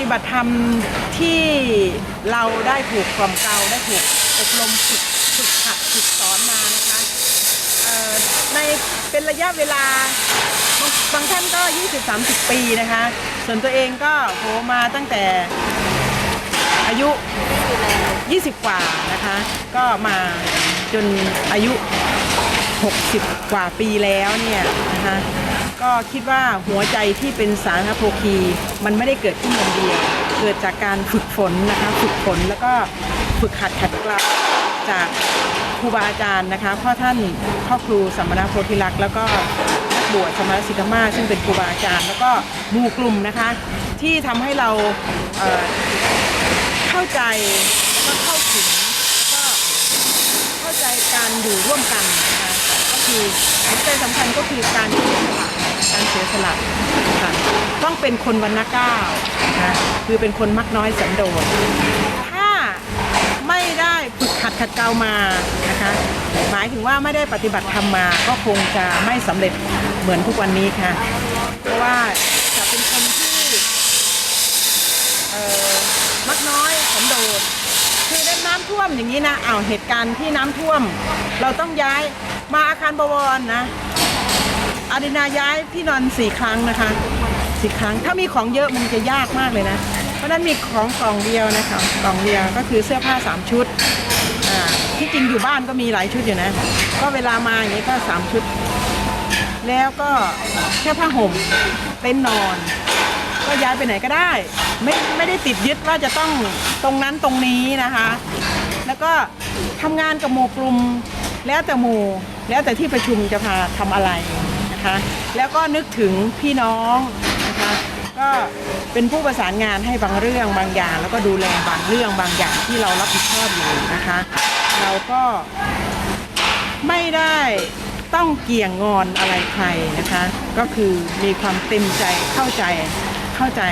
ปฏิบัติธรรมที่เราได้ถูกกล่อมเกลาได้ถูกอบรมฝึกฝึกหัดฝึกสอนมานะคะในเป็นระยะเวลาบางบางท่านก็ 20-30 ปีนะคะ ส่วนตัวเองก็โหมาตั้งแต่อายุ 20 กว่านะคะ ก็มาจนอายุ 60 กว่าปีแล้วเนี่ยนะคะ ก็คิดว่าหัวใจที่เป็นสาธารณโภคี มันไม่ได้เกิดขึ้นวันเดียว เกิดจากการฝึกฝนนะคะ ฝึกฝนแล้วก็ฝึกหัดขัดเกลาจากครูบาอาจารย์นะคะพ่อท่านพ่อครูสัมมนาโพธิลักษ์แล้วก็นักบวชสมณสิกขามาซึ่งเป็นครูบาอาจารย์ แล้วก็หมู่กลุ่มนะคะ ที่ทำให้เราเเข้าใจแล้วก็เข้าถึงก็เข้าใจการอยู่ร่วมกันนะคะก็คือหัวใจสำคัญก็คือการเสียสละกา สละค่ะต้องเป็นคนวรรณก้าวนะคือเป็นคนมักน้อยสันโดษถ้าไม่ได้ฝึกหัดขัดเกลามานะคะหมายถึงว่าไม่ได้ปฏิบัติธรรมมาก็คงจะไม่สำเร็จเหมือนทุกวันนี้ค่ะ เพราะว่าจะเป็นคนที่เอ่อมักน้อยสันโดษคือได้น้ำท่วมอย่างนี้นะอ้าวเหตุการณ์ที่น้ำท่วม เราต้องย้ายมาอาคารบวรนะ อาดินาย้ายที่นอนสี่ครั้งนะคะสี่ครั้ง ถ้ามีของเยอะมันจะยากมากเลยนะ เพราะนั้นมีของกล่องเดียวนะคะกล่องเดียวก็คือเสื้อผ้าสามชุดอ่าที่จริงอยู่บ้านก็มีหลายชุดอยู่นะ ก็เวลามาอย่างนี้ก็สามชุด แล้วก็แค่ผ้าห่มเต็นท์นอน ก็ย้ายไปไหนก็ได้ ไม่ไม่ได้ติดยึดว่าจะต้องตรงนั้นตรงนี้นะคะ แล้วก็ทำงานกับหมู่กลุ่มแล้วแต่หมู่แล้วแต่ที่ประชุมจะพาทำอะไร นะคะ แล้วก็นึกถึงพี่น้องนะคะ ก็เป็นผู้ประสานงานให้บางเรื่องบางอย่าง แล้วก็ดูแลบางเรื่องบางอย่างที่เรารับผิดชอบอยู่นะคะ เราก็ไม่ได้ต้องเกี่ยงงอนอะไรใครนะคะ ก็คือมีความเต็มใจเข้าใจเข้าใจ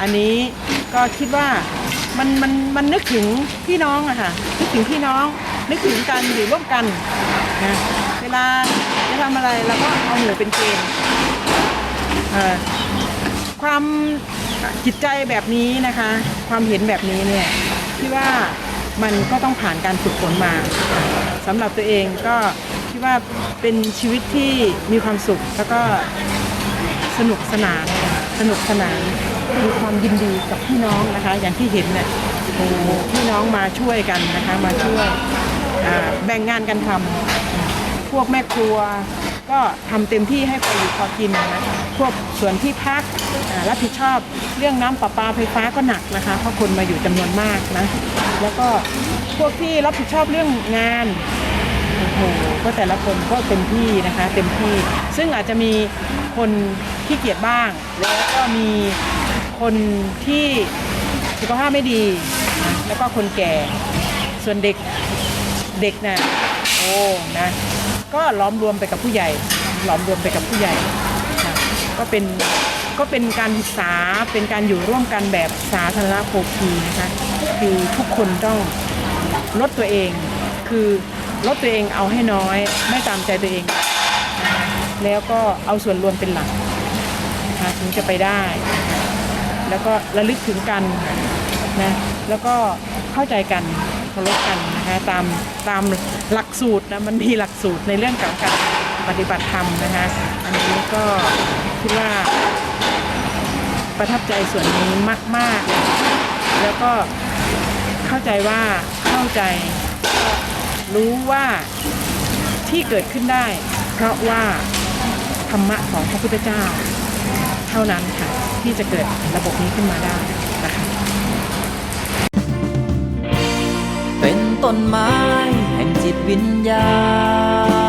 อันนี้ก็คิดว่ามันมันมันนึกถึงพี่น้องอะค่ะนึกถึงพี่น้องนึกถึงการอยู่ร่วมกันนะเวลา ทำอะไรเราก็เอาหมูเป็นเกณฑ์ความจิตใจแบบนี้นะคะ ความเห็นแบบนี้เนี่ยที่ว่ามันก็ต้องผ่านการฝึกฝนมาสำหรับตัวเองก็คิดว่าเป็นชีวิตที่มีความสุขแล้วก็สนุกสนานสนุกสนานมีความยินดีกับพี่น้องนะคะ อย่างที่เห็นเนี่ยพี่น้องมาช่วยกันนะคะมาช่วยแบ่งงานกันทำ วกแม่ครัว ก็ทำเต็มที่ให้พออยู่พอกินนะพวกส่วนที่พักรับผิดชอบเรื่องน้ำประปาไฟฟ้าก็หนักนะคะเพราะคนมาอยู่จำนวนมากนะแล้วก็พวกที่รับผิดชอบเรื่องงานโอ้โหก็แต่ละคนก็เต็มที่นะคะเต็มที่ ซึ่งอาจจะมีคนขี้เกียจบ้าง แล้วก็มีคนที่สุขภาพไม่ดี แล้วก็คนแก่ส่วนเด็กเด็กน่ะ โอ้นะก็ล้อมรวมไปกับผู้ใหญ่ล้อมรวมไปกับผู้ใหญ่นะก็เป็นก็เป็นการศึกษาเป็นการอยู่ร่วมกันแบบสาธารณโภคีนะคะคือทุกคนต้องลดตัวเอง คือลดตัวเองเอาให้น้อย ไม่ตามใจตัวเอง แล้วก็เอาส่วนรวมเป็นหลักนะคะถึงจะไปได้ แล้วก็ระลึกถึงกันนะแล้วก็เข้าใจกัน เคารพกันนะคะตามตามหลักสูตรนะมันมีหลักสูตรในเรื่องของการปฏิบัติธรรมนะคะอันนี้ก็คิดว่า ประทับใจส่วนนี้มาก ๆ แล้วก็เข้าใจว่าเข้าใจรู้ว่าที่เกิดขึ้นได้ เพราะว่าธรรมะของพระพุทธเจ้า เท่านั้นค่ะที่จะเกิดระบบนี้ขึ้นมาได้นะคะ ต้นไม้แห่งจิตวิญญาณ